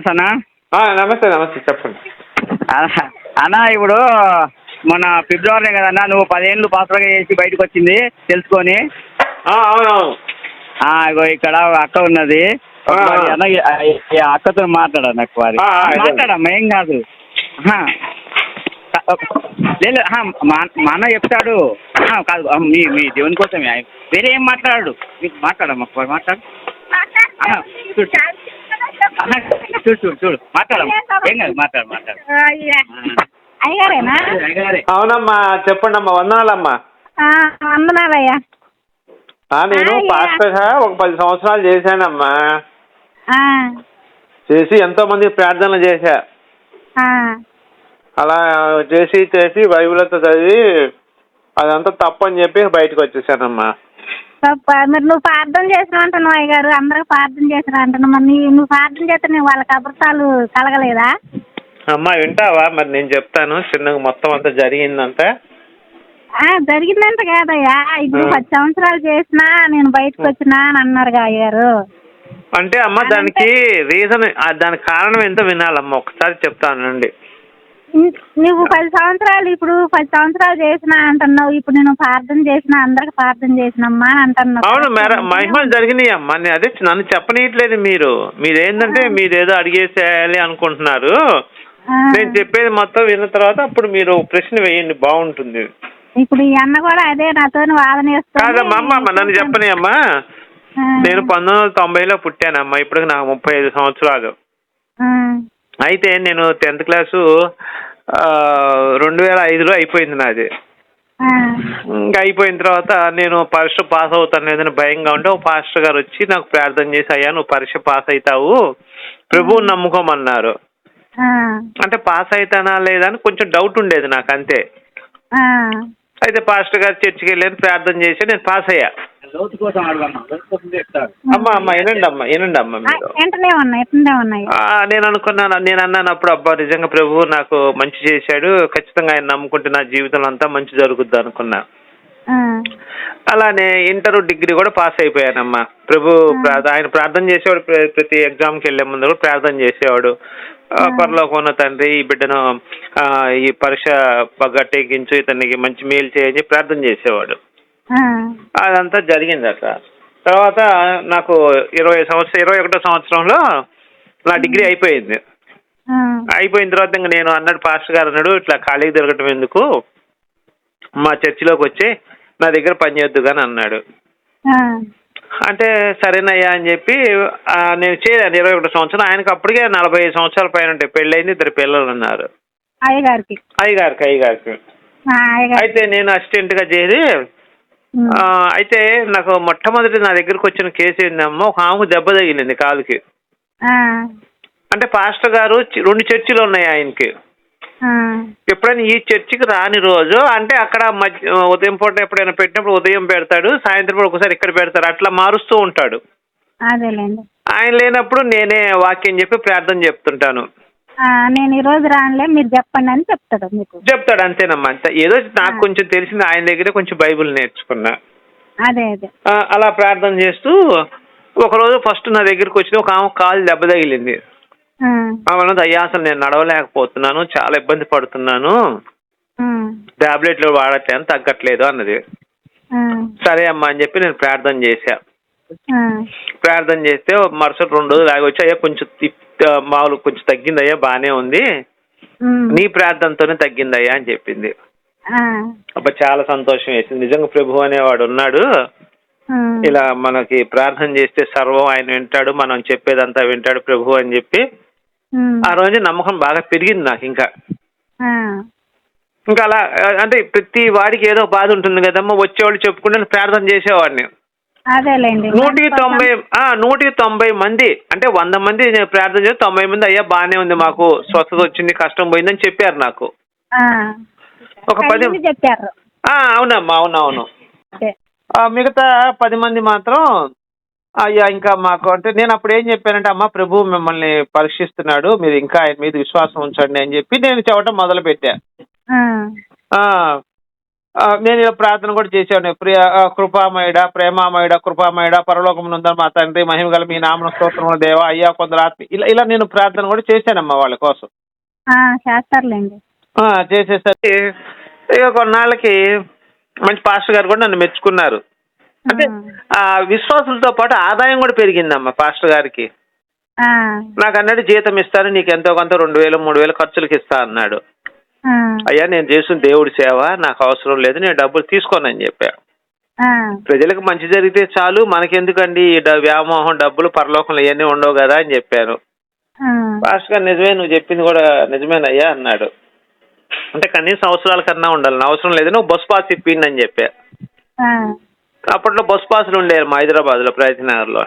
నమస్తే అన్న నమస్తే నమస్తే చెప్పండి. అన్న- ఇప్పుడు మన ఫిబ్రవరి కదన్నా నువ్వు పదేళ్ళు పాత్రగా చేసి బయటకు వచ్చింది తెలుసుకొని. ఆ, అవునవును. ఆ, ఇగో ఇక్కడ అక్క ఉన్నది. అన్న అక్కతో మాట్లాడన్న ఒకసారి ఆ, ఆ, ఇదే. మాట్లాడమ్మా ఏం కాదు. లేదు మా మా అన్న చెప్తాడు. కాదు ఆ, మీ మీ దేవుని కోసమే. ఆయన వేరే ఏం మాట్లాడు మీకు మాట్లాడమ్మా ఒకసారి మాట్లాడు చూడు చూడు చూడు మాట్లాడమ్మా ఏం కాదు మాట్లాడు మాట్లాడు. అయ్యగారే. అవునమ్మా చెప్పండి అమ్మా వందనాలమ్మా వందనాలయ్యా. ఆ, నేను. పాస్టర్గా ఒక పది సంవత్సరాలు చేశానమ్మా. చేసి ఎంతో మంది ప్రార్థనలు చేశా. అలా చేసి చేసి బైబిల్ అంతా చదివి అదంతా తప్పు అని చెప్పి బయటకు వచ్చేసానమ్మా. మరి నువ్వు ప్రార్థన చేసిన అంటున్నావు అయ్యగారు అందరికి ప్రార్థన చేసిన అంటున్నావు. మరి నీ- నువ్వు ప్రార్థన చేస్తే నేను వాళ్ళకి అబద్ధాలు కలగలేదా? అమ్మా వింటావా? మరి నేను చెప్తాను. చిన్నగా మొత్తం అంతా జరిగిందంతా. జరిగిందంట కాదయ్యా. ఇప్పుడు. పది సంవత్సరాలు చేసినా నేను బయటకు వచ్చినా అని అన్నారుగా అయ్యారు అంటే అమ్మ దానికి రీజన్ దానికి కారణం ఏంటో వినాలమ్మా. ఒకసారి చెప్తానండి నువ్వు పది సంవత్సరాలు ఇప్పుడు పది సంవత్సరాలు చేసినా అంటున్నావు ఇప్పుడు నేను ప్రార్థన చేసిన అందరికి ప్రార్థన చేసినమ్మా అంటున్నావు. అవును మహిమలు జరిగినాయి అమ్మా. నేను అదే నన్ను చెప్పనీయట్లేదు మీరు. మీరు ఏంటంటే మీరు ఏదో అడిగేసేయాలి అనుకుంటున్నారు. నేను చెప్పేది మొత్తం విన్న తర్వాత అప్పుడు మీరు ప్రశ్న వేయండి బాగుంటుంది. ఇప్పుడు ఈ అన్న కూడా అదే నాతో వాదన. కాదమ్మా అమ్మ నన్ను చెప్పని అమ్మా నేను పంతొమ్మిది వందల తొంభైలో పుట్టానమ్మా ఇప్పుడు నాకు ముప్పై ఐదు సంవత్సరాలు. అయితే నేను టెన్త్ క్లాసు రెండు వేల ఐదులో అయిపోయింది నాది. ఇంకా అయిపోయిన తర్వాత నేను పరీక్ష పాస్ అవుతాను ఏదైనా భయంగా ఉంటే ఒక పాస్టర్ గారు వచ్చి నాకు ప్రార్థన చేసి అయ్యా నువ్వు పరీక్ష పాస్ అవుతావు ప్రభువు నమ్ముకోమన్నారు. అంటే పాస్ అవుతానా లేదా అని కొంచెం డౌట్ ఉండేది నాకు అంతే. అయితే పాస్టర్ గారు చర్చికి వెళ్ళాను ప్రార్థన చేసి నేను పాస్ అయ్యా. లోతు కోసం అడగమ్మా లోతు కోసం చెప్తారు అమ్మ అమ్మ వినండి అమ్మ వినండి అమ్మ ఆ, మీరు. వెంటనే ఉన్నాయి వెంటనే ఉన్నాయి ఆ, నేను అనుకున్నాను నేను అన్నాను అప్పుడు అబ్బా నిజంగా ప్రభు నాకు మంచి చేశాడు ఖచ్చితంగా ఆయన నమ్ముకుంటే నా జీవితంలో అంతా మంచి జరుగుద్ది అనుకున్నా. ఆ, అలానే ఇంటర్ డిగ్రీ కూడా పాస్ అయిపోయానమ్మా. ప్రభు ప్రా- ఆయన ప్రార్థన చేసేవాడు ప్ర- ప్రతి ఎగ్జామ్కి వెళ్ళే ముందు కూడా ప్రార్థన చేసేవాడు. ఆ, పరలోకం ఉన్న తండ్రి ఈ బిడ్డను ఆ, ఈ పరీక్ష గట్టెక్కించు ఇతనికి మంచి మేలు చేయని ప్రార్థన చేసేవాడు. అదంతా జరిగింది అట్లా తర్వాత నాకు ఇరవై సంవత్సరం ఇరవై ఒకటో సంవత్సరంలో నా డిగ్రీ అయిపోయింది. అయిపోయిన తర్వాత ఇంకా నేను అన్నాడు పాస్టర్ గారు అన్నాడు ఇట్లా ఖాళీగా తిరగటం ఎందుకు? మా చర్చిలోకి వచ్చి నా దగ్గర పని చేద్దు కానీ అన్నాడు. అంటే సరేనయ్యా అని చెప్పి నేను చేరాను ఇరవై ఒకటో సంవత్సరం ఆయనకు అప్పటికే నలభై ఐదు సంవత్సరాల పైన ఉంటాయి. పెళ్ళయింది ఇద్దరు పిల్లలు ఉన్నారు. అయ్యగారికి. అయ్యగారికి అయ్యగారికి. అయితే నేను అసిస్టెంట్గా చేరి ఉమ్, ఆ, అయితే నాకు మొట్టమొదటి నా దగ్గరకు వచ్చిన కేసు ఏందమ్మా ఒక ఆమెకు దెబ్బ తగిలింది కాలుకి. అంటే పాస్టర్ గారు రెండు చర్చిలు ఉన్నాయి ఆయనకి. ఎప్పుడైనా ఈ చర్చికి రాని రోజు అంటే అక్కడ మధ్య ఉదయం పూట ఎప్పుడైనా పెట్టినప్పుడు ఉదయం పెడతాడు సాయంత్రం పూట ఒకసారి ఇక్కడ పెడతాడు అట్లా మారుస్తూ ఉంటాడు. ఆయన లేనప్పుడు నేనే వాక్యం చెప్పి ప్రార్థన చెప్తుంటాను. నేను ఈ రోజు రానులే మీరు చెప్పండి అని చెప్తాడు మీకు. చెప్తాడు అంతేనమ్మా. అంతే. ఏదో నాకు కొంచెం తెలిసింది ఆయన దగ్గరే కొంచెం బైబిల్ నేర్చుకున్నా. అదే అదే. అలా ప్రార్థన చేస్తూ ఒకరోజు ఫస్ట్ నా దగ్గరికి వచ్చిన ఒక ఆమె కాలు దెబ్బ తగిలింది. అన్నది, అయ్యా అసలు నేను నడవలేకపోతున్నాను చాలా ఇబ్బంది పడుతున్నాను. టాబ్లెట్లు వాడట్లేను తగ్గట్లేదు అన్నది. సరే అమ్మా అని చెప్పి నేను ప్రార్థన చేశా. ప్రార్థన చేస్తే మరుసటి రెండు రోజులు ఆగి వచ్చి అయ్యా కొంచెం మామూలు కొంచెం తగ్గిందయ్యా బాగానే ఉంది. నీ ప్రార్థనతోనే తగ్గిందయ్యా అని చెప్పింది. అబ్బా చాలా సంతోషం వేసింది. నిజంగా ప్రభు అనేవాడు ఉన్నాడు. ఇలా మనకి ప్రార్థన చేస్తే సర్వం ఆయన వింటాడు మనం చెప్పేదంతా వింటాడు ప్రభు అని చెప్పి ఆ రోజు నమ్మకం బాగా పెరిగింది నాకు ఇంకా. ఇంకా అలా అంటే ప్రతి వాడికి ఏదో బాధ ఉంటుంది కదమ్మా వచ్చేవాళ్ళు చెప్పుకుంటే నేను ప్రార్థన చేసేవాడిని. నూటికి తొంభై ఆ, నూటికి తొంభై మంది అంటే వంద మంది నేను ప్రార్థన చేసి తొంభై మంది అయ్యా బాగానే ఉంది మాకు స్వస్థత వచ్చింది కష్టం పోయిందని చెప్పారు నాకు. ఒక పది చెప్పారు. ఆ, అవునమ్మా అవునవును మిగతా పది మంది మాత్రం అయ్యా ఇంకా మాకు అంటే నేను అప్పుడు ఏం చెప్పానంటే అమ్మ ప్రభు మిమ్మల్ని పరీక్షిస్తున్నాడు మీరు ఇంకా ఆయన మీద విశ్వాసం ఉంచండి అని చెప్పి నేను చెప్పడం మొదలు పెట్టా నేను ఇలా ప్రార్థన కూడా చేశాను. ప్రియ కృపామయుడ ప్రేమామయుడ కృపామయుడ పరలోకమునందర మా తండ్రి మహిమగల మీ నామన స్తోత్రముల దేవ అయ్యా కొందరు ఆత్మ ఇలా ఇలా నేను ప్రార్థన కూడా చేశానమ్మా వాళ్ళ కోసం. ఆ, చేస్తారులేండి. చేసేసరికి ఇక కొన్నాళ్ళకి మంచి పాస్టర్ గారు కూడా నన్ను మెచ్చుకున్నారు. అంటే ఆ. విశ్వాసులతో పాటు ఆదాయం కూడా పెరిగిందమ్మా పాస్టర్ గారికి. నాకు అన్నాడు జీతం ఇస్తాను నీకు ఎంతో కొంత రెండు వేలు మూడు వేలు ఖర్చులకి ఇస్తా అన్నాడు. అయ్యా నేను చేసిన దేవుడి సేవ నాకు అవసరం లేదు నేను డబ్బులు తీసుకోనని చెప్పా ప్రజలకు మంచి జరిగితే చాలు మనకెందుకండి వ్యామోహం డబ్బులు పరలోకంలో ఇవన్నీ ఉండవు కదా అని చెప్పాను. పాస్టర్ గారు నిజమే నువ్వు చెప్పింది కూడా నిజమేనయ్యా అన్నాడు. అంటే కనీసం అవసరాల కన్నా ఉండాలి అవసరం లేదు నువ్వు బస్ పాస్ ఇప్పిండి అని చెప్పా. అప్పట్లో బస్ పాసులు ఉండేవి మా ప్రయత్నగర్లో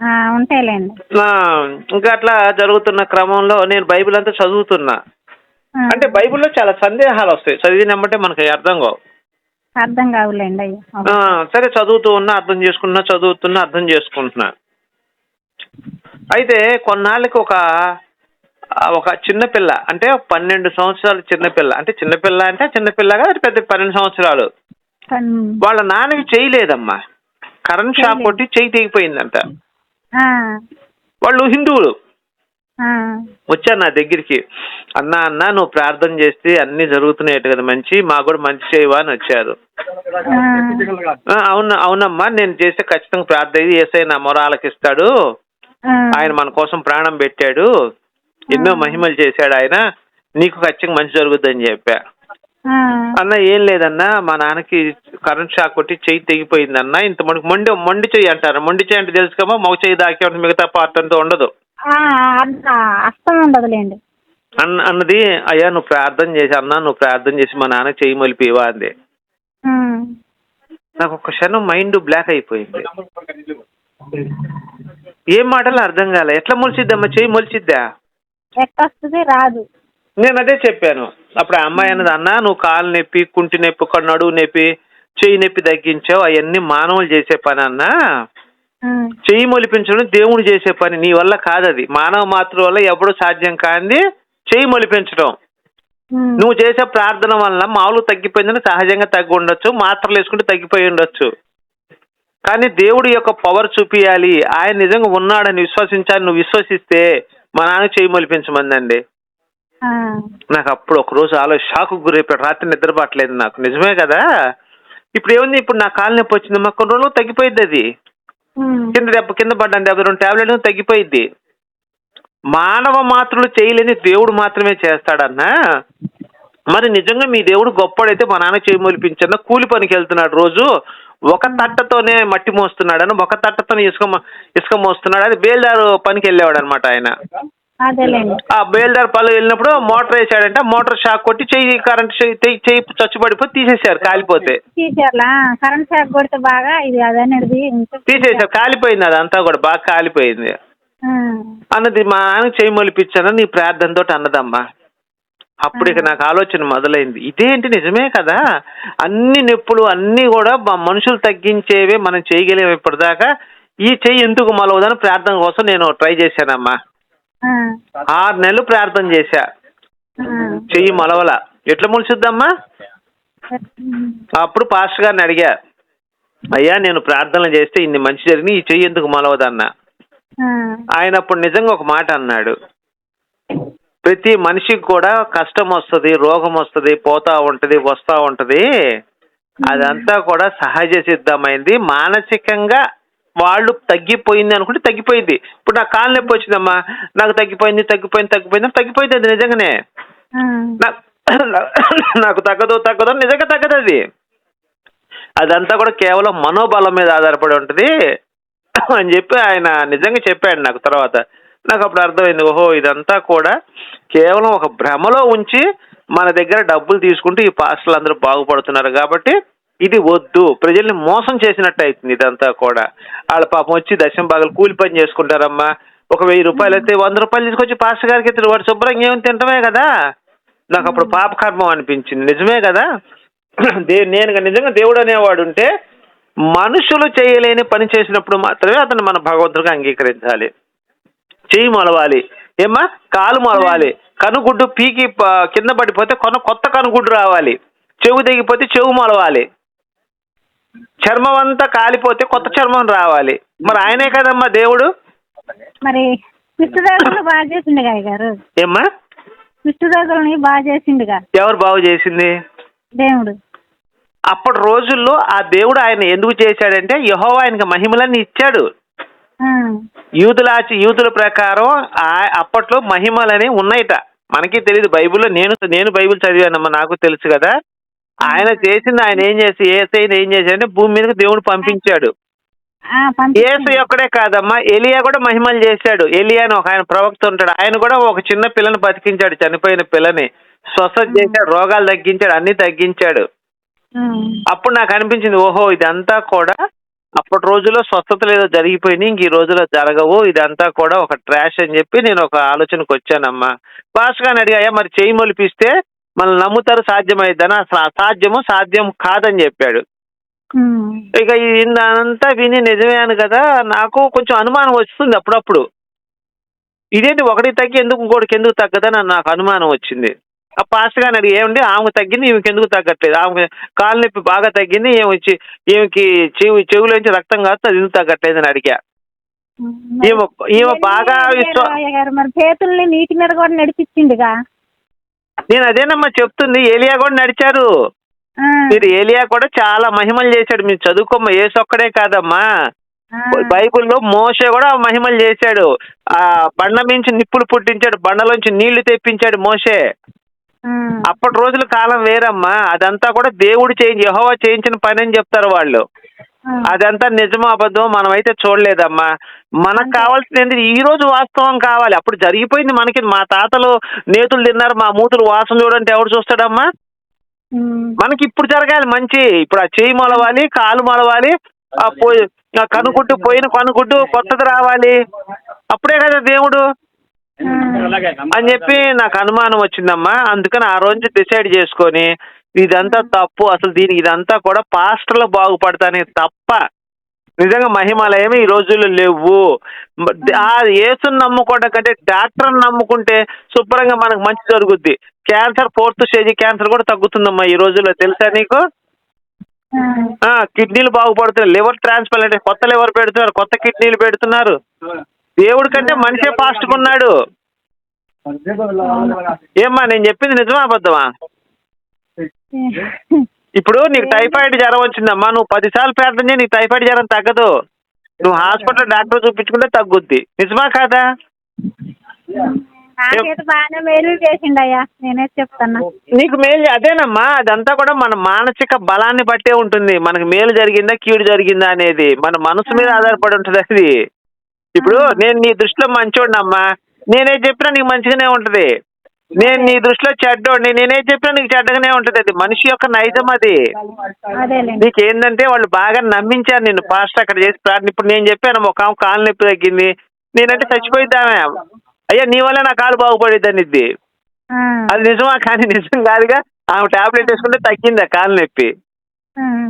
ఆ, ఉంటాయిలేండి. ఆ, ఇంకా అట్లా జరుగుతున్న క్రమంలో నేను బైబిల్ అంతా చదువుతున్నా. అంటే బైబిల్లో చాలా సందేహాలు వస్తాయి చదివినమ్మంటే మనకి అర్థం కావు. అర్థం కావులేండి అయ్యో. ఆ, సరే చదువుతూ ఉన్నా అర్థం చేసుకున్నా చదువుతున్నా అర్థం చేసుకుంటున్నా. అయితే కొన్నాళ్ళకి ఒక ఒక చిన్నపిల్ల అంటే పన్నెండు సంవత్సరాల చిన్నపిల్ల అంటే చిన్నపిల్ల అంటే చిన్నపిల్లగా పెద్ద పన్నెండు సంవత్సరాలు. వాళ్ళ నాన్నకి చేయలేదమ్మా. కరెంట్ షాక్ కొట్టి చెయ్యి తెగిపోయిందంట. వాళ్ళు హిందువులు. వచ్చారు నా దగ్గరికి. అన్నా అన్న నువ్వు ప్రార్థన చేస్తే అన్ని జరుగుతున్నాయి కదా మంచి మాకు కూడా మంచి చేయవా అని వచ్చారు. అవును అవునమ్మా నేను చేస్తే ఖచ్చితంగా ప్రార్థన చేస్తే నా మొర ఆలకిస్తాడు ఆయన మన కోసం ప్రాణం పెట్టాడు. ఎన్నో మహిమలు చేశాడు ఆయన. నీకు ఖచ్చితంగా మంచి జరుగుద్దని చెప్పా. అన్న ఏం లేదన్నా మా నాన్నకి కరెంట్ షాక్ కొట్టి చెయ్యి తెగిపోయిందన్న. ఇంత మనకి మొండి మొండి చెయ్యి అంటారు. మొండి చెయ్యి అంటే తెలుసు కమ్మా మగ చెయ్యి దాకే మిగతా పార్ట్ అంతా ఉండదు. ఉండదులేండి. అన్న అన్నది అయ్యా నువ్వు ప్రార్థన చేసి అన్నా నువ్వు ప్రార్థన చేసి మా నాన్న చెయ్యి మొలిపివా? అంది. నాకు ఒక క్షణం మైండ్ బ్లాక్ అయిపోయింది. ఏం మాటలు అర్థం కాలే. ఎట్లా మొలిచిద్దమ్మా? చెయ్యి మొలిచిద్దా? రాదు. నేను అదే చెప్పాను. అప్పుడు ఆ అమ్మాయి అన్నది అన్న నువ్వు కాలు నొప్పి కుంటి నొప్పి ఒక నడువు నొప్పి చెయ్యి నొప్పి తగ్గించావు. అవన్నీ మానవులు చేసే పని అన్నా. చెయ్యి మొలిపించడం దేవుడు చేసే పని. నీ వల్ల కాదది. మానవ మాతృ వల్ల ఎప్పుడు సాధ్యం కాంది చెయ్యి మొలిపించడం. నువ్వు చేసే ప్రార్థన వల్ల మామూలు తగ్గిపోయిందని సహజంగా తగ్గి ఉండొచ్చు. మాత్రలు వేసుకుంటే తగ్గిపోయి ఉండొచ్చు. కానీ దేవుడి యొక్క పవర్ చూపియాలి. ఆయన నిజంగా ఉన్నాడని విశ్వసించాలి. నువ్వు విశ్వసిస్తే మా నాన్న చెయ్యి మొలిపించమందండి. నాకు అప్పుడు ఒక రోజు ఆలో షాక్ గురైపోయాడు. రాత్రి నిద్రపట్టలేదు నాకు. నిజమే కదా? ఇప్పుడు ఏముంది? ఇప్పుడు నా కాలు నొప్పి వచ్చిందమ్మా కొన్ని రోజులు తగ్గిపోయింది అది Hmm. కింద దెబ్బ కింద పడ్డాను దెబ్బ రెండు టాబ్లెట్లు తగ్గిపోయింది మానవ మాత్రులు చేయలేని దేవుడు మాత్రమే చేస్తాడన్నా. మరి నిజంగా మీ దేవుడు గొప్పడైతే మా నాన్న చేయి కూలి పనికి వెళ్తున్నాడు రోజు. ఒక తట్టతోనే మట్టి మోస్తున్నాడని ఒక తట్టతోనే ఇసుక ఇసుక మోస్తున్నాడు. అది బేల్దారు పనికి వెళ్ళేవాడు అనమాట ఆయన. అదేలేండి. ఆ బేల్దార్ పలు వెళ్ళినప్పుడు మోటార్ వేసాడంటే మోటార్ షాక్ కొట్టి చెయ్యి కరెంట్ చెయ్యి చెయ్యి చచ్చుబడిపోయి తీసేశారు కాలిపోతే. కరెంట్ షాక్ కొడితే బాగా ఇది అదనేది తీసేశారు కాలిపోయింది అదంతా కూడా బాగా కాలిపోయింది. అన్నది మా నాన్నకి చేయి మొలిపించాను నీ ప్రార్థనతో అన్నదమ్మా. అప్పుడు ఇక నాకు ఆలోచన మొదలైంది. ఇదేంటి నిజమే కదా? అన్ని నొప్పులు అన్నీ కూడా మా మనుషులు తగ్గించేవే మనం చేయగలేము ఇప్పటిదాకా. ఈ చెయ్యి ఎందుకు మొలవదని ప్రార్థన కోసం నేను ట్రై చేశానమ్మా. ఆరు నెలలు ప్రార్థన చేశా. చెయ్యి మొలవల. ఎట్లా మొలిసిద్దమ్మా ఉమ్, అప్పుడు పాస్టర్ గారిని అడిగా అయ్యా నేను ప్రార్థనలు చేస్తే ఇన్ని మంచి జరిగింది ఈ చెయ్యి ఎందుకు మొలవదన్నా? ఆయన అప్పుడు నిజంగా ఒక మాట అన్నాడు. ప్రతి మనిషికి కూడా కష్టం వస్తుంది రోగం వస్తుంది పోతా ఉంటది వస్తా ఉంటది. అదంతా కూడా సహజ సిద్ధమైంది. మానసికంగా వాళ్ళు తగ్గిపోయింది అనుకుంటే తగ్గిపోయింది. ఇప్పుడు నాకు కాలు నొప్పి వచ్చిందమ్మా. నాకు తగ్గిపోయింది తగ్గిపోయింది తగ్గిపోయింది తగ్గిపోయింది అది నిజంగానే. నాకు నాకు తగ్గదు తగ్గదు నిజంగా తగ్గదు అది. అదంతా కూడా కేవలం మనోబలం మీద ఆధారపడి ఉంటుంది. అని చెప్పి ఆయన నిజంగా చెప్పాడు నాకు తర్వాత. నాకు అప్పుడు అర్థమైంది ఓహో ఇదంతా కూడా కేవలం ఒక భ్రమలో ఉంచి మన దగ్గర డబ్బులు తీసుకుంటూ ఈ పాస్టర్లు అందరూ బాగుపడుతున్నారు. కాబట్టి ఇది వద్దు. ప్రజల్ని మోసం చేసినట్టు అవుతుంది ఇదంతా కూడా. వాళ్ళ పాపం వచ్చి దశం భాగాలు కూలి పని చేసుకుంటారమ్మా. ఒక వెయ్యి రూపాయలు అయితే వంద రూపాయలు తీసుకొచ్చి పాస్టర్ గారికి ఇద్దరు వాడు శుభ్రంగా ఏమి తింటమే కదా. నాకు అప్పుడు పాపకర్మం అనిపించింది. నిజమే కదా? దే నేను నిజంగా దేవుడు అనేవాడు ఉంటే మనుషులు చేయలేని పని చేసినప్పుడు మాత్రమే అతను మన భగవంతుడిగా అంగీకరించాలి. చెయ్యి మొలవాలి. ఏమ్మా? కాలు మొలవాలి. కనుగుడ్డు పీకి కింద పడిపోతే కొన కొత్త కనుగుడ్డు రావాలి. చెవు తెగిపోతే చెవు మొలవాలి. చర్మం అంతా కాలిపోతే కొత్త చర్మం రావాలి. మరి ఆయనే కదమ్మా దేవుడు? మరి కుష్ఠరోగులు బాగా చేసిండుగా అయ్య గారు. ఏమ్మా? కుష్ఠరోగుల్ని బాగా చేసిండుగా. ఎవరు బాగు చేసింది? దేవుడు. అప్పటి రోజుల్లో ఆ దేవుడు ఆయన ఎందుకు చేశాడంటే యహోవా ఆయనకి మహిమలన్నీ ఇచ్చాడు. ఆ, యూదుల ప్రకారం అప్పట్లో మహిమలని ఉన్నాయిట. మనకి తెలియదు బైబిల్లో నేను నేను బైబిల్ చదివానమ్మా నాకు తెలుసు కదా. ఆయన చేసింది ఆయన ఏం చేసి ఏసైని ఏం చేశాడంటే భూమి మీదకి దేవుడు పంపించాడు. ఏసు. ఒక్కడే కాదమ్మా ఎలియా కూడా మహిమలు చేశాడు. ఎలియా అని ఒక ఆయన ప్రవక్త ఉంటాడు. ఆయన కూడా ఒక చిన్న పిల్లని బతికించాడు చనిపోయిన పిల్లని. స్వస్థత చేశాడు రోగాలు తగ్గించాడు అన్ని తగ్గించాడు. అప్పుడు నాకు అనిపించింది ఓహో ఇదంతా కూడా అప్పటి రోజుల్లో స్వస్థతలు ఏదో జరిగిపోయినాయి ఇంక ఈ రోజుల్లో జరగవు ఇదంతా కూడా ఒక ట్రాష్ అని చెప్పి నేను ఒక ఆలోచనకు వచ్చానమ్మా. భాష గారిని అడిగాయా మరి చేయి మొలిపిస్తే మనం నమ్ముతారు సాధ్యమైద్దని? అసలు అసాధ్యము సాధ్యం కాదని చెప్పాడు. ఇక ఇదంతా విని నిజమేను కదా నాకు కొంచెం అనుమానం వస్తుంది అప్పుడప్పుడు. ఇదేంటి ఒకటి తగ్గి ఎందుకు ఇంకోటికి ఎందుకు తగ్గదని నాకు అనుమానం వచ్చింది. ఆ పాస్టర్ గారిని అడిగి ఏమండి ఆమెకు తగ్గింది ఈమెకి ఎందుకు తగ్గట్లేదు? ఆమె కాలు నొప్పి బాగా తగ్గింది ఏమి వచ్చి ఈమెకి చెవి చెవులోంచి రక్తం కాదు అది ఎందుకు తగ్గట్లేదు అని అడిగా. ఈమె ఈమె బాగా విశ్వ చేతుల్ని నీటి మీద కూడా నడిపించిండుగా నేను అదేనమ్మా చెప్తుంది ఏలియా కూడా నడిచారు. మీరు ఏలియా కూడా చాలా మహిమలు చేశాడు మీరు చదువుకోమ్మ ఏసొక్కడే కాదమ్మా. బైబిల్లో మోసే కూడా మహిమలు చేశాడు. ఆ బండ మించి నిప్పులు పుట్టించాడు బండలోంచి నీళ్ళు తెప్పించాడు మోసే అప్పటి రోజుల కాలం వేరమ్మా అదంతా కూడా దేవుడు చేయించి యెహోవా చేయించిన పని అని చెప్తారు వాళ్ళు. అదంతా నిజమో అబద్ధం మనం అయితే చూడలేదమ్మా. మనకు కావాల్సింది ఈ రోజు వాస్తవం కావాలి. అప్పుడు జరిగిపోయింది మనకి. మా తాతలు నేతులు తిన్నారు మా మూతులు వాసన చూడంటే ఎవడు చూస్తాడమ్మా. మనకి ఇప్పుడు జరగాలి మంచి. ఇప్పుడు ఆ చేయి మొలవాలి కాలు మొలవాలి ఆ పోయి ఆ కనుగుడ్డు పోయిన కనుగుడ్డు కొత్తది రావాలి. అప్పుడే కదా దేవుడు. అని చెప్పి నాకు అనుమానం వచ్చిందమ్మా. అందుకని ఆ రోజు డిసైడ్ చేసుకొని ఇదంతా తప్పు. అసలు దీనికి ఇదంతా కూడా పాస్టర్లు బాగుపడతానే తప్ప నిజంగా మహిమాలయమే ఈ రోజుల్లో లేవు. ఆ యేసుని నమ్ముకోవడం కంటే డాక్టర్ని నమ్ముకుంటే శుభ్రంగా మనకు మంచి జరుగుద్ది. క్యాన్సర్ ఫోర్త్ స్టేజ్ క్యాన్సర్ కూడా తగ్గుతుందమ్మా ఈ రోజుల్లో. తెలుసా నీకు? కిడ్నీలు బాగుపడుతున్నాయి. లివర్ ట్రాన్స్ప్లాంట్ కొత్త లివర్ పెడుతున్నారు. కొత్త కిడ్నీలు పెడుతున్నారు. దేవుడి కంటే మనిషే ఫాస్ట్గా ఉన్నాడు. ఏమ్మా నేను చెప్పింది నిజమా అబద్ధమా? ఇప్పుడు నీకు టైఫాయిడ్ జ్వరం వచ్చిందమ్మా. నువ్వు పదిసార్లు ప్రార్థన చేయి నీకు టైఫాయిడ్ జ్వరం తగ్గదు. నువ్వు హాస్పిటల్ డాక్టర్ చూపించుకుంటే తగ్గుద్ది. నిజమా కాదా? నీకు మేలు అదేనమ్మా అదంతా కూడా మన మానసిక బలాన్ని బట్టే ఉంటుంది. మనకు మేలు జరిగిందా కీడు జరిగిందా అనేది. మన మనసు మీద ఆధారపడి ఉంటుంది అది. ఇప్పుడు నేను నీ దృష్టిలో మంచోడినమ్మా. నేనే చెప్పినా నీకు మంచిగానే ఉంటది. నేను నీ దృష్టిలో చెడ్డోడిని. నేనే చెప్పినా నీకు చెడ్డగానే ఉంటది అది. మనిషి యొక్క నైజం అది. అదేలేండి. నీకు ఏంటంటే వాళ్ళు బాగా నమ్మించారు నిన్ను. పాస్ట్ అక్కడ చేసి ప్రార్థన. ఇప్పుడు నేను చెప్పాను ఒక ఆమె కాలు నొప్పి తగ్గింది. నేనంటే చచ్చిపోయిద్దామే అయ్యా నీ వల్ల నా కాలు బాగుపడిద్దని ఇది అది నిజమా కానీ నిజం కాదుగా. ఆమె టాబ్లెట్ వేసుకుంటే తగ్గింది ఆ కాలు నొప్పి.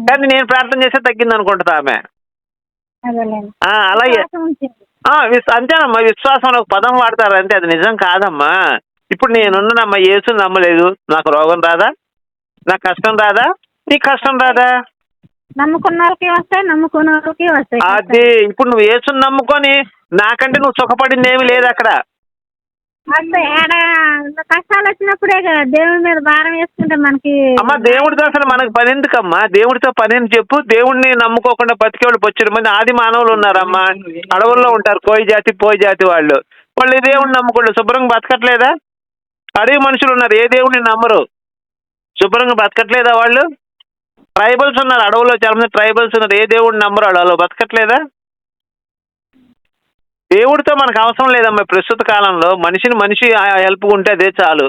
కానీ నేను ప్రార్థన చేస్తే తగ్గింది అనుకుంటుంది ఆమె. అలాగే. అంతేనమ్మా. విశ్వాసం అనే ఒక పదం వాడతారు. అంతే అది నిజం కాదమ్మా. ఇప్పుడు నేనున్నానమ్మా యేసు నమ్మలేదు. నాకు రోగం రాదా? నాకు కష్టం రాదా? నీకు కష్టం రాదా? నమ్ముకున్న వాళ్ళకి వస్తాయి నమ్ముకున్న వాళ్ళకి వస్తాయి. అది ఇప్పుడు నువ్వు యేసుని నమ్ముకొని నాకంటే నువ్వు సుఖపడింది ఏమీ లేదు అక్కడ. కష్టాలు వచ్చినప్పుడే కదా దేవుడి మీద భారం వేసుకుంటే మనకి అమ్మా దేవుడితో అసలు మనకు పని ఎందుకమ్మా? దేవుడితో పని అని చెప్పు? దేవుడిని నమ్ముకోకుండా బతికేవాళ్ళు బొచ్చిన మంది ఆది మానవులు ఉన్నారమ్మా. అడవుల్లో ఉంటారు కోయి జాతి పోయి జాతి వాళ్ళు. వాళ్ళు దేవుడిని నమ్ముకోండి శుభ్రంగా బతకట్లేదా? అడవి మనుషులు ఉన్నారు. ఏ దేవుడిని నమ్మరు? శుభ్రంగా బతకట్లేదా వాళ్ళు? ట్రైబల్స్ ఉన్నారు. అడవుల్లో చాలా మంది ట్రైబల్స్ ఉన్నారు. ఏ దేవుడిని నమ్మరు వాళ్ళు? బతకట్లేదా? దేవుడితో మనకు అవసరం లేదమ్మా. ప్రస్తుత కాలంలో మనిషిని మనిషి హెల్ప్ ఉంటే అదే చాలు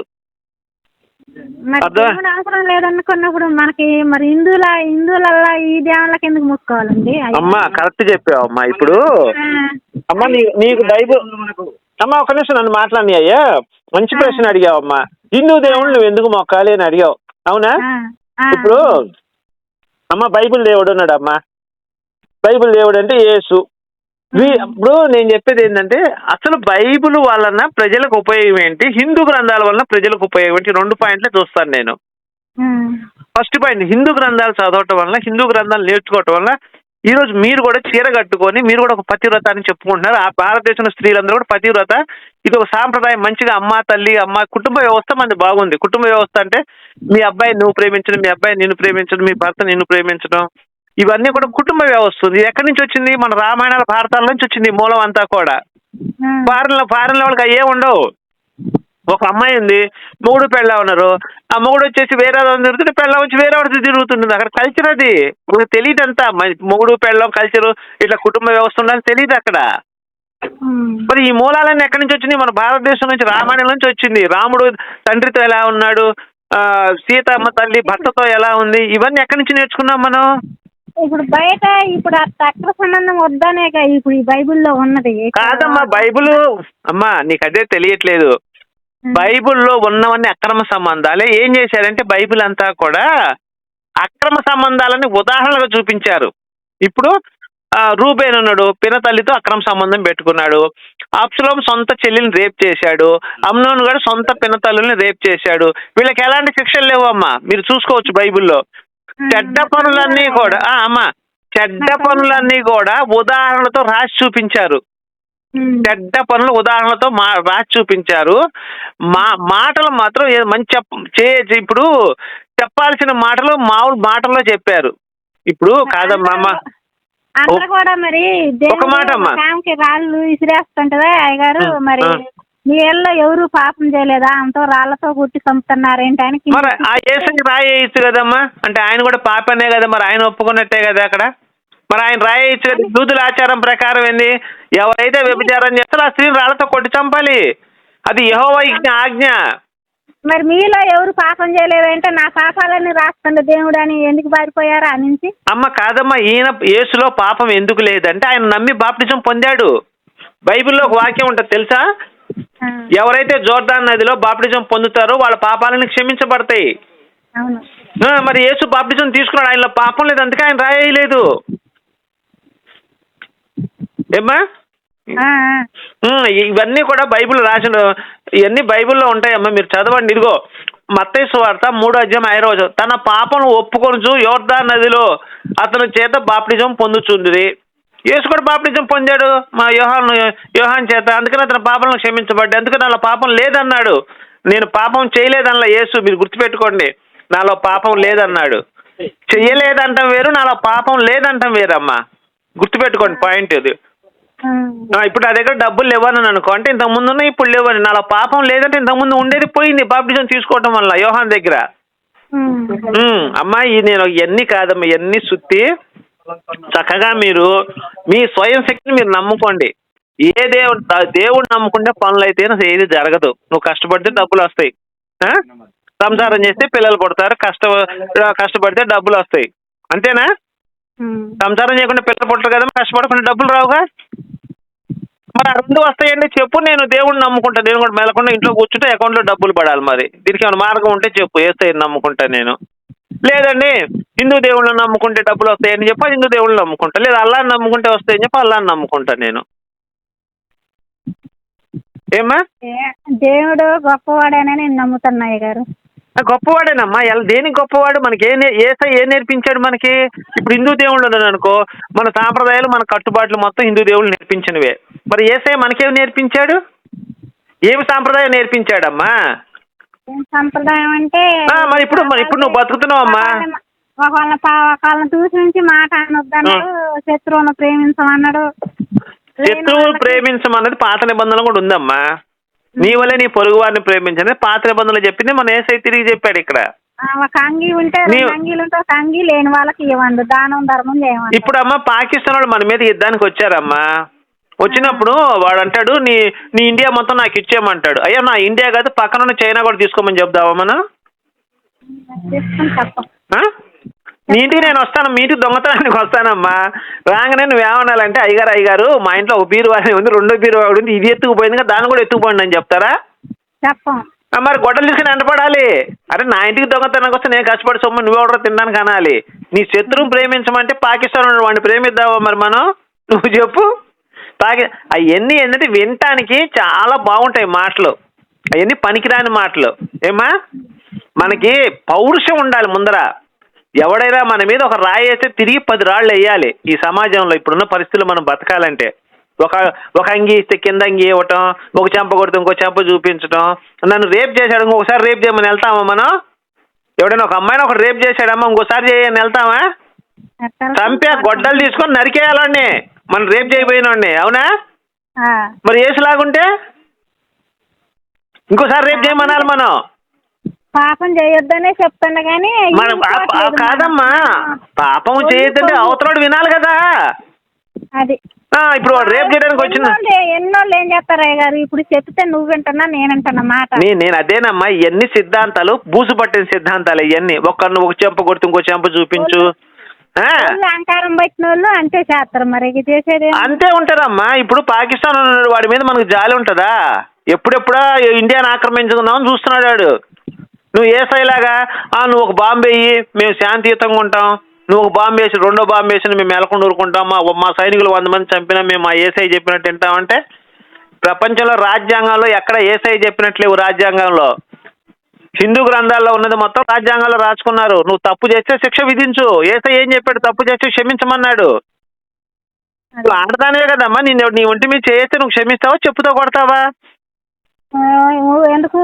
అవసరం లేదనుకున్నప్పుడు మనకి మరి హిందువుల హిందువులల్లా ఈ దేవుళ్ళకి ఎందుకు మొక్కుకోవాలండి అయ్యో. అమ్మా కరెక్ట్ చెప్పావు అమ్మా ఇప్పుడు అమ్మా నీకు బైబుల్ అమ్మా ఒక నిమిషం నన్ను మాట్లాడి అయ్యా మంచి ప్రశ్న అడిగావు అమ్మా హిందూ దేవుళ్ళు నువ్వు ఎందుకు మొక్కాలి అని అడిగావు. అవునా. ఇప్పుడు అమ్మ బైబిల్ దేవుడు ఉన్నాడు అమ్మా బైబిల్ దేవుడు అంటే యేసు. ఇప్పుడు నేను చెప్పేది ఏంటంటే అసలు బైబిల్ వలన ప్రజలకు ఉపయోగం ఏంటి? హిందూ గ్రంథాల వలన ప్రజలకు ఉపయోగం ఏంటి? రెండు పాయింట్లు చూస్తాను నేను. ఫస్ట్ పాయింట్ హిందూ గ్రంథాలు చదవటం వల్ల హిందూ గ్రంథాలు నేర్చుకోవటం వల్ల ఈ రోజు మీరు కూడా చీర కట్టుకొని మీరు కూడా ఒక పతివ్రత అని చెప్పుకుంటున్నారు. ఆ భారతదేశంలో స్త్రీలందరూ కూడా పతివ్రత. ఇది ఒక సాంప్రదాయం. మంచిగా అమ్మ తల్లి అమ్మ కుటుంబ వ్యవస్థ మనది బాగుంది. కుటుంబ వ్యవస్థ అంటే మీ అబ్బాయి నువ్వు ప్రేమించడం మీ అబ్బాయి నిన్ను ప్రేమించడం మీ భర్త నిన్ను ప్రేమించడం. ఇవన్నీ కూడా కుటుంబ వ్యవస్థ ఉంది. ఎక్కడి నుంచి వచ్చింది? మన రామాయణాల భారతాల నుంచి వచ్చింది మూలం అంతా కూడా. ఫారెన్లో ఫారెన్లో వాళ్ళకి అయ్యే ఉండవు. ఒక అమ్మాయి ఉంది. మొగుడు పెళ్ళ ఉన్నారు. మొగుడు వచ్చేసి వేరే తిరుగుతుంటే పెళ్ళ వచ్చి వేరే వాడితో తిరుగుతుంటుంది అక్కడ కల్చర్ అది. మనకు తెలియదు అంతా. మొగుడు పెళ్ళం కల్చర్ ఇట్లా కుటుంబ వ్యవస్థ ఉండాలని తెలియదు అక్కడ. మరి ఈ మూలాలన్నీ ఎక్కడి నుంచి వచ్చినాయి? మన భారతదేశం నుంచి రామాయణం నుంచి వచ్చింది. రాముడు తండ్రితో ఎలా ఉన్నాడు? ఆ సీతమ్మ తల్లి భర్తతో ఎలా ఉంది? ఇవన్నీ ఎక్కడి నుంచి నేర్చుకున్నాం మనం? ఇప్పుడు బయట ఇప్పుడు ఆ అక్ర సంబంధం వద్దనే ఇప్పుడు ఈ బైబిల్లో ఉన్నది. కాదమ్మా బైబిల్ అమ్మా నీకు అదే తెలియట్లేదు. బైబిల్లో ఉన్నవన్నీ అక్రమ సంబంధాలే. ఏం చేశారంటే బైబిల్ అంతా కూడా అక్రమ సంబంధాలని ఉదాహరణలుగా చూపించారు. ఇప్పుడు ఆ, రూబేన్ ఉన్నాడు పిన తల్లితో అక్రమ సంబంధం పెట్టుకున్నాడు. అప్సలోం సొంత చెల్లిని రేప్ చేశాడు. అమ్నోన్ గారు సొంత పిన తల్లిని రేప్ చేశాడు. వీళ్ళకి ఎలాంటి శిక్షలు లేవు అమ్మా. మీరు చూసుకోవచ్చు బైబిల్లో. చెడ్డ పనులన్నీ కూడా అమ్మా చెడ్డ పనులన్నీ కూడా ఉదాహరణలతో రాసి చూపించారు. చెడ్డ పనులు ఉదాహరణలతో మా రాసి చూపించారు. మా మాటలు మాత్రం ఏ- మంచి చే- ఇప్పుడు చెప్పాల్సిన మాటలు మామూలు మాటల్లో చెప్పారు. ఇప్పుడు కాదమ్మా అందరూ కూడా మరి ఒక మాట రాళ్ళు విసిరేస్తుంటదా? అయ్యగారు మరి. మీ ఇళ్ళలో ఎవరు పాపం చేయలేదా? అంతో రాళ్ళతో కొట్టి చంపుతున్నారేంటి అని కింద మరి ఆ ఏసంగి రాయేయచ్చు కదమ్మా? అంటే ఆయన కూడా పాపనే కదా మరి ఆయన ఒప్పుకున్నట్టే కదా అక్కడ? మరి ఆయన కదా దూదుల ఆచారం ప్రకారం ఏంది? ఎవరైతే వ్యభిచారం చేస్తారో ఆ స్త్రీని రాళ్ళతో కొట్టి చంపాలి. అది యహోవా ఆజ్ఞ. మరి మీలో ఎవరు పాపం చేయలేదంటే నా పాపాలన్నీ రాస్తుండే దేవుడు అని ఎందుకు పారిపోయారా నుంచి? అమ్మ కాదమ్మా ఈయన యేసులో పాపం ఎందుకు లేదంటే ఆయన నమ్మి బాప్టిజం పొందాడు. బైబిల్లో ఒక వాక్యం ఉంటుంది తెలుసా? ఎవరైతే జోర్దాన్ నదిలో బాప్టిజం పొందుతారో వాళ్ళ పాపాలను క్షమించబడతాయి. మరి యేసు బాప్టిజం తీసుకున్నాడు ఆయనలో పాపం లేదు అందుకే ఆయన రాయలేదు. ఏమ్మా? ఇవన్నీ కూడా బైబిల్ రాసిన ఇవన్నీ బైబిల్లో ఉంటాయమ్మా మీరు చదవండి. ఇదిగో మత్తయి వార్త మూడో అధ్యాయం ఐదో రోజు తన పాపను ఒప్పుకొనుచు యోర్దాన్ నదిలో అతని చేత బాప్టిజం పొందుచుంది యేసు కూడా బాప్టిజం పొందాడు మా యోహాన్ యోహాన్ చేత. అందుకని అతని పాపలను క్షమించబడ్డాడు. అందుకని నాలో పాపం లేదన్నాడు. నేను పాపం చేయలేదన్నలా యేసు మీరు గుర్తుపెట్టుకోండి. నాలో పాపం లేదన్నాడు. చెయ్యలేదంటాం వేరు నాలో పాపం లేదంటాం వేరమ్మా. గుర్తుపెట్టుకోండి పాయింట్ ఇది. ఇప్పుడు నా దగ్గర డబ్బులు లేవని అనుకో అంటే ఇంతకు ముందు ఉన్నాయి ఇప్పుడు లేవని నాలో పాపం లేదంటే ఇంతకు ముందు ఉండేది పోయింది బాప్టిజం తీసుకోవటం వల్ల యోహాన్ దగ్గర. అమ్మాయి నేను ఇవన్నీ కాదమ్మా ఇవన్నీ సుత్తి. చక్కగా మీరు మీ స్వయం శక్తిని మీరు నమ్ముకోండి. ఏ దేవుడు దేవుడు నమ్ముకుంటే పనులు అయితే ఏది జరగదు. నువ్వు కష్టపడితే డబ్బులు వస్తాయి? సంసారం చేస్తే పిల్లలు పుడతారు కష్ట కష్టపడితే డబ్బులు వస్తాయి. అంతేనా. సంసారం చేయకుండా పిల్లలు పుట్టరు కదా కష్టపడకుండా డబ్బులు రావుగా? మరి ఆ రెండు వస్తాయండి చెప్పు నేను దేవుడిని నమ్ముకుంటా. నేను కూడా మెలకుండా ఇంట్లో కూర్చుంటే అకౌంట్లో డబ్బులు పడాలి మరి. దీనికి ఏమైనా మార్గం ఉంటే చెప్పు వేస్తాయని నమ్ముకుంటా నేను. లేదండి హిందూ దేవుళ్ళని నమ్ముకుంటే డబ్బులు వస్తాయని చెప్పి హిందూ దేవుళ్ళని నమ్ముకుంటా. లేదా అల్లాని నమ్ముకుంటే వస్తాయని చెప్పి అల్లాని నమ్ముకుంటా నేను. ఏమ్మా? దేవుడు గొప్పవాడని నేను నమ్ముతున్నా అయ్యగారు. ఆ గొప్పవాడేనమ్మా. ఎలా దేనికి గొప్పవాడు? మనకి ఏ ఏసై ఏ నేర్పించాడు మనకి? ఇప్పుడు హిందూ దేవుళ్ళు అనుకో మన సాంప్రదాయాలు మన కట్టుబాట్లు మొత్తం హిందూ దేవుళ్ళు నేర్పించినవే. మరి ఏసై మనకేమి నేర్పించాడు? ఏమి సాంప్రదాయం నేర్పించాడమ్మా? సంప్రదాయం అంటే మరి ఇప్పుడు మరి ఇప్పుడు నువ్వు బతుకుతున్నావమ్మా. ఒకళ్ళ ఒకళ్ళని చూసి నుంచి మాట అనొద్దన్నాడు శత్రువును ప్రేమించమన్నాడు. ప్రేమించమన్నది పాత నిబంధనలు కూడా ఉందమ్మా. నీ వల్లే నీ పొరుగు వారిని ప్రేమించని పాత నిబంధనలు చెప్పింది మన ఏసై తిరిగి చెప్పాడు ఇక్కడ. ఒక అంగీ ఉంటే అంగీలు ఉంటే ఒక అంగీ లేని వాళ్ళకి ఇవ్వండి దానం ధర్మం చేయమండి ఇప్పుడు అమ్మ పాకిస్తాన్ వాళ్ళు మన మీద యుద్ధానికి వచ్చారమ్మా. వచ్చినప్పుడు వాడు అంటాడు నీ నీ ఇండియా మొత్తం నాకు ఇచ్చేయమంటాడు. అయ్యా నా ఇండియా కాదు పక్కన ఉన్న చైనా కూడా తీసుకోమని చెప్దావా మనం? మీ ఇంటికి నేను వస్తాను మీ ఇంటికి దొంగతనానికి వస్తానమ్మా. రాగానే నువ్వు ఏమనాలంటే అయ్యగారు అయ్యగారు మా ఇంట్లో ఒక బీరువాణి ఉంది రెండో బీరువాడు ఉంది ఇది ఎత్తుకుపోయింది కదా దాన్ని కూడా ఎత్తుకుపోండి అని చెప్తారా? మరి గొడ్డలు తీసుకుని ఎంటపడాలి అరే నా ఇంటికి దొంగతనానికి వస్తే నేను కష్టపడి సొమ్ము నువ్వు ఎవడో తినడానికి అనాలి. నీ శత్రువుని ప్రేమించమంటే పాకిస్తాన్ వాడిని ప్రేమిద్దావా మరి మనం? నువ్వు చెప్పు. పాకి అవన్నీ ఏంటంటే వినటానికి చాలా బాగుంటాయి మాటలు. అవన్నీ పనికిరాని మాటలు. ఏమా మనకి పౌరుషం ఉండాలి ముందర. ఎవడైనా మన మీద ఒక రాయి వేస్తే తిరిగి పది రాళ్ళు వేయాలి ఈ సమాజంలో ఇప్పుడున్న పరిస్థితులు మనం బతకాలంటే. ఒక ఒక అంగి ఇస్తే కింద అంగి ఇవ్వటం ఒక చెంప కొడితే ఇంకో చెంప చూపించటం. నన్ను రేప్ చేశాడు ఇంకొకసారి రేప్ చేయమని వెళ్తామా మనం? ఎవడైనా ఒక అమ్మాయిని ఒక రేప్ చేశాడమ్మా ఇంకోసారి చేయని వెళ్తామా? చంపే గొడ్డలు తీసుకొని నరికేయాలండి మనం రేప్ చేయబోయినండి అవునా? మరి ఏసులాగుంటే? ఇంకోసారి రేప్ చేయమనాలి మనం. పాపం చేయొద్దనే చెప్తున్నా కానీ మనం కాదమ్మా. పాపం చేయొద్దంటే అవతలోడు వినాలి కదా. అది. ఆ, ఇప్పుడు రేప్ చేయడానికి వచ్చిన ఎన్నోళ్ళు- ఏం చేస్తారయ్య గారు? ఇప్పుడు చెప్తే నువ్వు వింటున్నా నేను వింటున్నా మాట నేను అదేనమ్మా ఇవన్నీ సిద్ధాంతాలు బూసు పట్టిన సిద్ధాంతాలు ఇవన్నీ ఒకరిని ఒక చెంప కొడుతూ ఇంకో చెంప చూపించు. అహంకారం పట్టిన వాళ్ళు అంతే చేస్తారు మరి ఇక చేసేది అంతే ఉంటారమ్మా ఇప్పుడు పాకిస్తాన్ ఉన్నాడు వాడి మీద మనకు జాలి ఉంటుందా? ఎప్పుడెప్పుడా ఇండియాని ఆక్రమించుకుందామని చూస్తున్నాడు వాడు. నువ్వు ఏ లాగా ఆ నువ్వు ఒక బాంబు వేయి మేము శాంతియుతంగా ఉంటాం. నువ్వు ఒక బాంబు వేసి రెండో బాంబు వేసి మేము మెలకుండా ఊరుకుంటాం. మా మా సైనికులు వంద మంది చంపినా మేము మా ఏసఐ చెప్పినట్టు వింటామంటే ప్రపంచంలో రాజ్యాంగంలో ఎక్కడ ఏసఐ చెప్పినట్లేవు రాజ్యాంగంలో. హిందూ గ్రంథాల్లో ఉన్నది మొత్తం రాజ్యాంగాల్లో రాసుకున్నారు. నువ్వు తప్పు చేస్తే శిక్ష విధించు. ఏసై ఏం చెప్పాడు? తప్పు చేస్తే క్షమించమన్నాడు. నువ్వు ఆడదానివే కదమ్మా. నేను నీ ఒంటి మీద చేస్తే నువ్వు క్షమిస్తావా? చెప్పుతో కొడతావా? ఎందుకు?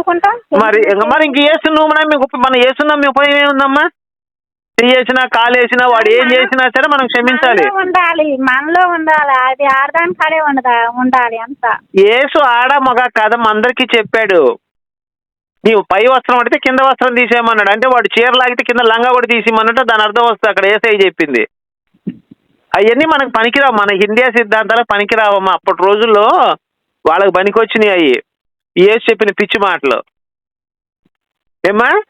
మరి ఇంక మరి ఇంక ఏసు నువ్వు మనం మనం ఏసున్నాం మీ ఉపయోగం ఏముందమ్మా? చేసినా కాలు వేసినా వాడు ఏం చేసినా సరే మనం క్షమించాలి. ఉండాలి. మనలో ఉండాలి. అది ఆడదాని కాడే ఉండాలి అంత. ఏసు ఆడ మగ కథ అందరికీ చెప్పాడు. నీవు పై వస్త్రం అడితే కింద వస్త్రం తీసేయమన్నాడు. అంటే వాడు చీర లాగితే కింద లంగా కూడా తీసేయమన్నట్టు దాని అర్థం వస్తుంది. అక్కడ ఏసై చెప్పింది. అవన్నీ మనకు పనికిరావు. మన హిందీ సిద్ధాంతాలు పనికిరావమ్మా అప్పటి రోజుల్లో వాళ్ళకి పనికొచ్చినాయి అవి ఏసు చెప్పిన పిచ్చి మాటలు. ఏమ్మా.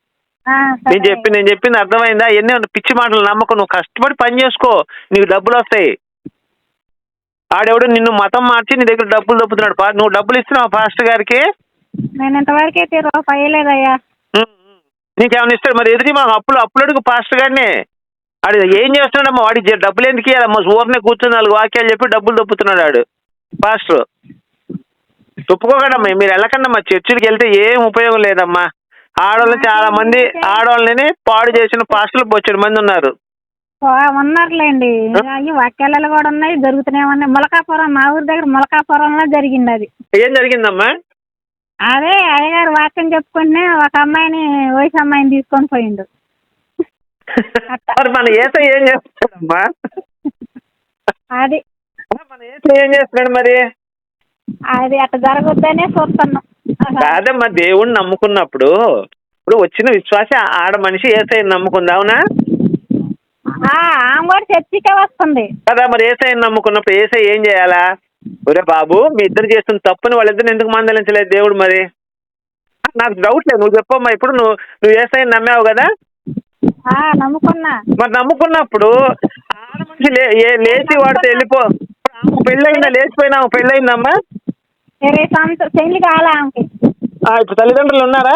నేను చెప్పి నేను చెప్పింది అర్థమైందా? ఎన్ని పిచ్చి మాటలు నమ్మకం. నువ్వు కష్టపడి పని చేసుకో. నీకు డబ్బులు వస్తాయి. ఆడెవడు నిన్ను మతం మార్చి నీ దగ్గర డబ్బులు దొప్పుతున్నాడు నువ్వు డబ్బులు ఇస్తున్నావు పాస్టర్ గారికి? నేను ఇంతవరకు అయితే రూపాయి లేదయ్యా. నీకేమైనా ఇస్తాడు మరి? ఎదురు మాకు అప్పులు అప్పులు అడుగు పాస్టర్ గారిని. ఆడు ఏం చేస్తున్నాడమ్మా? వాడికి జర డబ్బులు ఎందుకు ఇవ్వాలమ్మా ఊరినే కూర్చొని నాలుగు వాక్యాలు చెప్పి డబ్బులు దొప్పుతున్నాడు ఆడు. పాస్టర్. ఒప్పుకోకడమ్మా మీరు వెళ్ళకండి అమ్మా చర్చికి వెళ్తే ఏం ఉపయోగం లేదమ్మా. ఆడవాళ్ళు చాలా మంది ఆడవాళ్ళని పాడు చేసిన పాస్టర్లు బొచ్చడి మంది ఉన్నారు. ఉన్నారులేండి. అయ్యి వాక్యాలలో కూడా ఉన్నాయి జరుగుతూనే ఉన్నాయి. మొలకాపురం మా ఊరి దగ్గర మొలకాపురంలో జరిగింది అది. ఏం జరిగిందమ్మా? అదే అయ్యగారు వాక్యం చెప్పుకుంటే ఒక అమ్మాయిని వయసు అమ్మాయిని తీసుకొని పోయిండు. మరి మన ఏస ఏం చేస్తాడమ్మా అది. మన ఏస ఏం చేస్తున్నాడు మరి? అది అట్ట జరగొద్దనే చూస్తున్నాం. కాదమ్మా దేవుణ్ణి నమ్ముకున్నప్పుడు ఇప్పుడు వచ్చిన విశ్వాస ఆడ మనిషి ఏసై నమ్ముకుంది అవునా? ఆమె కూడా చర్చికే వస్తుంది. కదా మరి ఏసై నమ్ముకున్నప్పుడు ఏసై ఏం చేయాలా? ఒరే బాబు మీ ఇద్దరు చేస్తున్న తప్పుని వాళ్ళిద్దరు ఎందుకు మందలించలేదు దేవుడు మరి? నాకు డౌట్ లేదు నువ్వు చెప్పమ్మా ఇప్పుడు నువ్వు నువ్వు ఏసై నమ్మావు కదా? ఆ, నమ్ముకున్నా. మరి నమ్ముకున్నప్పుడు ఆడ మనిషి లేచి వాడితో వెళ్ళిపో. పెళ్ళయిందా లేచిపోయినా పెళ్ళయిందమ్మా? ఇరవై సంవత్సరం పెళ్ళి కాలే ఇప్పుడు తల్లిదండ్రులు ఉన్నారా?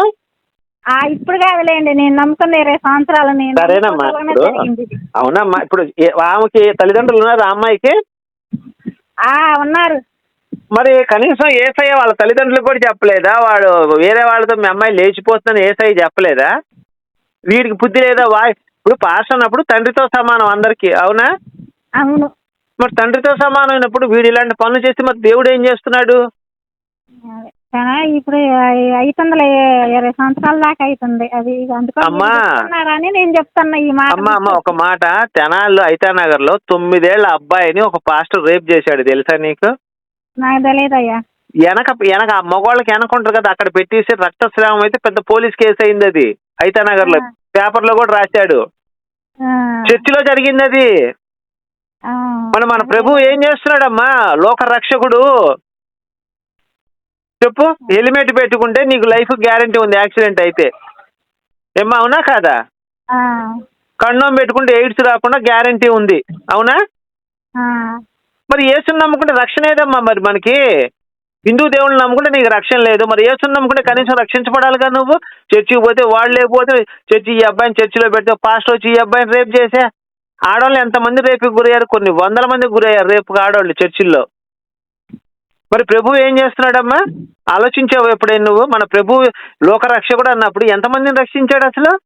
ఇప్పుడు కాదులేండి నేను నమ్ముకున్న ఇరవై సంవత్సరాలు నేను సరేనమ్మా ఇప్పుడు. అవునమ్మా ఇప్పుడు ఆమెకి తల్లిదండ్రులు ఉన్నారా అమ్మాయికి? ఉన్నారు. మరి కనీసం ఏసఐ వాళ్ళ తల్లిదండ్రులకు కూడా చెప్పలేదా? వాడు వేరే వాళ్ళతో మీ అమ్మాయి లేచిపోతుందని ఏసఐ చెప్పలేదా? వీడికి బుద్ధి లేదా? వా ఇప్పుడు పాస్ అన్నప్పుడు తండ్రితో సమానం అందరికీ అవునా? అవును. మరి తండ్రితో సమానం అయినప్పుడు వీడు ఇలాంటి పనులు చేస్తే మరి దేవుడు ఏం చేస్తున్నాడు? ఇప్పుడు అవుతుందిలే ఇరవై సంవత్సరాల దాకా అవుతుంది అది అందుకని అమ్మా. చెప్తున్నారని నేను చెప్తున్నా ఈ మాట అమ్మ అమ్మ ఒక మాట. తెనాల్లో తొమ్మిదేళ్ళ అబ్బాయిని ఒక పాస్టర్ రేప్ చేశాడు. తెలుసా నీకు? నాకు తెలియదయ్యా వెనక వెనక ఆ మగవాళ్ళకి వెనక ఉంటారు కదా అక్కడ పెట్టేసి రక్తస్రావం అయితే పెద్ద పోలీస్ కేసు అయింది అది. ఐతానగర్లో. పేపర్లో కూడా రాశాడు. చర్చిలో జరిగింది అది. మన మన ప్రభు ఏం చేస్తున్నాడమ్మా? లోక రక్షకుడు చెప్పు హెల్మెట్ పెట్టుకుంటే నీకు లైఫ్ గ్యారంటీ ఉంది యాక్సిడెంట్ అయితే. ఏమ్మా అవునా కాదా? కండం పెట్టుకుంటే ఎయిడ్స్ రాకుండా గ్యారంటీ ఉంది అవునా. మరి ఏసుని నమ్ముకుంటే రక్షణ ఏదమ్మా మరి మనకి? హిందూ దేవుళ్ళని నమ్ముకుంటే నీకు రక్షణ లేదు. మరి ఏసుని నమ్ముకుంటే కనీసం రక్షించబడాలిగా నువ్వు? చర్చికి పోతే వాళ్ళు లేకపోతే చర్చి ఈ అబ్బాయిని చర్చిలో పెడితే పాస్టర్ వచ్చి ఈ అబ్బాయిని రేపు చేసే? ఆడవాళ్ళు ఎంతమంది రేపుకి గురయ్యారు? కొన్ని వందల మందికి గురయ్యారు రేపుకి ఆడవాళ్ళు చర్చిల్లో. మరి ప్రభు ఏం చేస్తున్నాడమ్మా? ఆలోచించావు ఎప్పుడైనా నువ్వు? మన ప్రభు లోక రక్షకుడు అన్నప్పుడు ఎంతమందిని రక్షించాడు అసలు?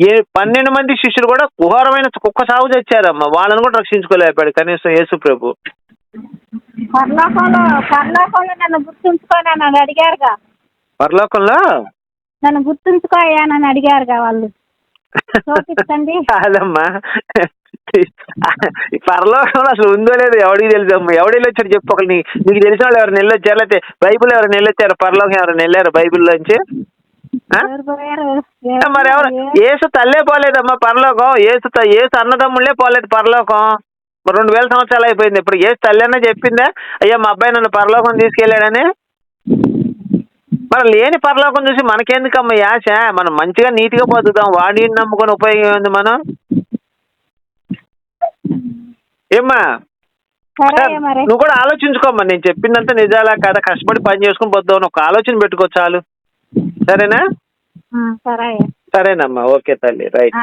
ఏ పన్నెండు మంది శిష్యులు కూడా ఘోరమైన కుక్క సాగు తెచ్చారమ్మా. వాళ్ళని కూడా రక్షించుకోలేకపోయాడు కనీసం యేసు ప్రభు. పరలోకంలో పరలోకంలో నన్ను గుర్తుంచుకోని అడిగారుగా. పరలోకంలో? నన్ను గుర్తుంచుకోయా అని అడిగారుగా వాళ్ళు. కాదమ్మా పరలోకంలో అసలు ఉందో లేదో ఎవడికి తెలుసమ్మా ఎవడు వెళ్ళొచ్చాడు చెప్పు ఒకరు నీకు తెలిసిన వాళ్ళు ఎవరు వెళ్ళొచ్చారు? లేకపోతే బైబిల్ ఎవరు వెళ్ళొచ్చారు? పరలోకం ఎవరు వెళ్ళారు బైబిల్లోంచి? మరి ఎవరు? ఏసు తల్లే పోలేదమ్మా పరలోకం. ఏసు త- ఏసు అన్నదమ్ముళ్ళే పోలేదు పరలోకం. రెండు వేల సంవత్సరాలు అయిపోయింది. ఇప్పుడు ఏసు తల్లి చెప్పిందా? అయ్యా మా అబ్బాయి నన్ను పరలోకం తీసుకెళ్ళాడని? మరి లేని పరలోకం చూసి మనకెందుకమ్మా ఆశ? మనం మంచిగా నీట్గా బతుకుదాం. వాడిని నమ్ముకొని ఉపయోగం ఉంది మనం? ఏమ్మా? నువ్వు కూడా ఆలోచించుకోమ్మా. నేను చెప్పిందంతా నిజాలా కదా? కష్టపడి పని చేసుకుని పోద్దాం ఒక ఆలోచన పెట్టుకో చాలు. సరేనా? సరేనమ్మా. ఓకే తల్లి. రైట్.